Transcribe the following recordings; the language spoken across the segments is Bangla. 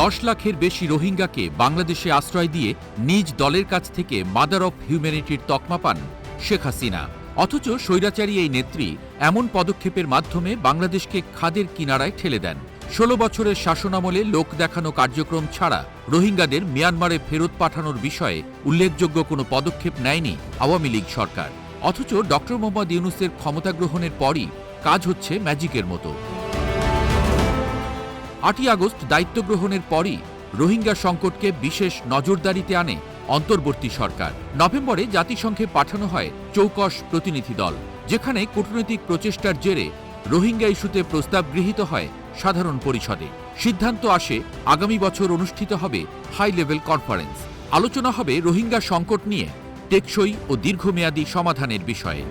দশ লাখের বেশি রোহিঙ্গাকে বাংলাদেশে আশ্রয় দিয়ে নিজ দলের কাছ থেকে মাদার অফ হিউম্যানিটির তকমা পান শেখ হাসিনা। অথচ স্বৈরাচারী এই নেত্রী এমন পদক্ষেপের মাধ্যমে বাংলাদেশকে খাদের কিনারায় ঠেলে দেন। ষোলো বছরের শাসনামলে লোক দেখানো কার্যক্রম ছাড়া রোহিঙ্গাদের মিয়ানমারে ফেরত পাঠানোর বিষয়ে উল্লেখযোগ্য কোনো পদক্ষেপ নেয়নি আওয়ামী লীগ সরকার। অথচ ডক্টর মোহাম্মদ ইউনুসের ক্ষমতা গ্রহণের পরই কাজ হচ্ছে ম্যাজিকের মতো। আটই আগস্ট দায়িত্ব গ্রহণের পরই রোহিঙ্গা সংকটকে বিশেষ নজরদারিতে আনে অন্তর্বর্তী সরকার। নভেম্বরে জাতিসংঘে পাঠানো হয় চৌকস প্রতিনিধি দল, যেখানে কূটনৈতিক প্রচেষ্টার জেরে রোহিঙ্গা ইস্যুতে প্রস্তাব গৃহীত হয় সাধারণ পরিষদে। সিদ্ধান্ত আসে, আগামী বছর অনুষ্ঠিত হবে হাই লেভেল কনফারেন্স। আলোচনা হবে রোহিঙ্গা সংকট নিয়ে টেকসই ও দীর্ঘমেয়াদী সমাধানের বিষয়ে।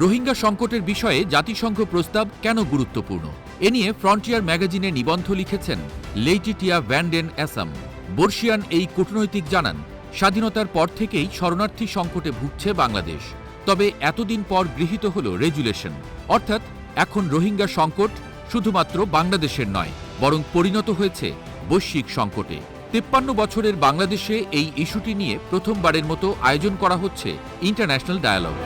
রোহিঙ্গা সংকটের বিষয়ে জাতিসংঘ প্রস্তাব কেন গুরুত্বপূর্ণ? এ নিয়ে ফ্রন্টিয়ার ম্যাগাজিনে নিবন্ধ লিখেছেন লেইটিটিয়া ভ্যান্ডেন অ্যাসাম। বর্ষিয়ান এই কূটনৈতিক জানান, স্বাধীনতার পর থেকেই শরণার্থী সংকটে ভুগছে বাংলাদেশ, তবে এতদিন পর গৃহীত হল রেজুলেশন। অর্থাৎ এখন রোহিঙ্গা সংকট শুধুমাত্র বাংলাদেশের নয়, বরং পরিণত হয়েছে বৈশ্বিক সংকটে। তেপ্পান্ন বছরের বাংলাদেশে এই ইস্যুটি নিয়ে প্রথমবারের মতো আয়োজন করা হচ্ছে ইন্টারন্যাশনাল ডায়ালগ।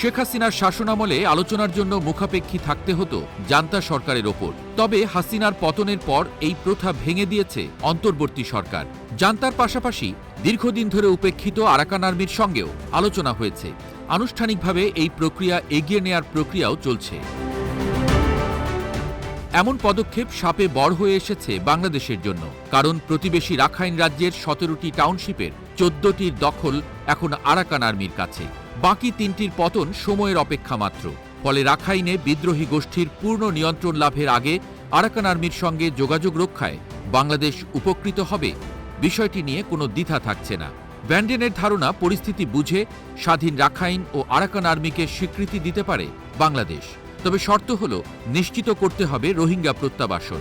শেখ হাসিনার শাসনামলে আলোচনার জন্য মুখাপেক্ষী থাকতে হতো জান্তা সরকারের ওপর। তবে হাসিনার পতনের পর এই প্রথা ভেঙে দিয়েছে অন্তর্বর্তী সরকার। জান্তার পাশাপাশি দীর্ঘদিন ধরে উপেক্ষিত আরাকান আর্মির সঙ্গেও আলোচনা হয়েছে। আনুষ্ঠানিকভাবে এই প্রক্রিয়া এগিয়ে নেয়ার প্রক্রিয়াও চলছে। এমন পদক্ষেপ সাপে বড় হয়ে এসেছে বাংলাদেশের জন্য। কারণ প্রতিবেশী রাখাইন রাজ্যের সতেরোটি টাউনশিপের চোদ্দটির দখল এখন আরাকান আর্মির কাছে। বাকি তিনটির পতন সময়ের অপেক্ষা মাত্র। ফলে রাখাইনে বিদ্রোহী গোষ্ঠীর পূর্ণ নিয়ন্ত্রণ লাভের আগে আরাকান আর্মির সঙ্গে যোগাযোগ রক্ষায় বাংলাদেশ উপকৃত হবে। বিষয়টি নিয়ে কোনো দ্বিধা থাকছে না। ব্যান্ডেনের ধারণা, পরিস্থিতি বুঝে স্বাধীন রাখাইন ও আরাকান আর্মিকে স্বীকৃতি দিতে পারে বাংলাদেশ। তবে শর্ত হল, নিশ্চিত করতে হবে রোহিঙ্গা প্রত্যাবাসন।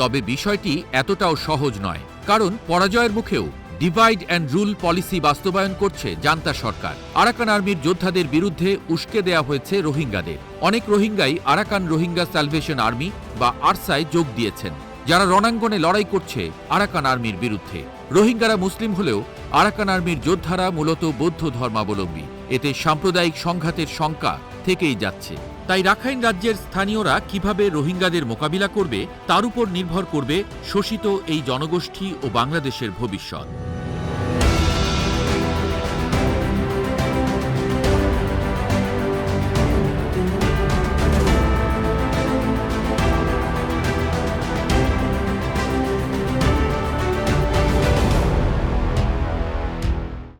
তবে বিষয়টি এতটাও সহজ নয়, কারণ পরাজয়ের মুখেও ডিভাইড অ্যান্ড রুল পলিসি বাস্তবায়ন করছে জান্তা সরকার। আরাকান আর্মির যোদ্ধাদের বিরুদ্ধে উস্কে দেয়া হয়েছে রোহিঙ্গাদের। অনেক রোহিঙ্গাই আরাকান রোহিঙ্গা স্যালভেশন আর্মি বা আরসায় যোগ দিয়েছেন, যারা রণাঙ্গনে লড়াই করছে আরাকান আর্মির বিরুদ্ধে। রোহিঙ্গারা মুসলিম হলেও আরাকান আর্মির যোদ্ধারা মূলত বৌদ্ধ ধর্মাবলম্বী। এতে সাম্প্রদায়িক সংঘাতের শঙ্কা থেকেই যাচ্ছে। তাই রাখাইন রাজ্যের স্থানীয়রা কীভাবে রোহিঙ্গাদের মোকাবিলা করবে, তার উপর নির্ভর করবে শোষিত এই জনগোষ্ঠী ও বাংলাদেশের ভবিষ্যৎ।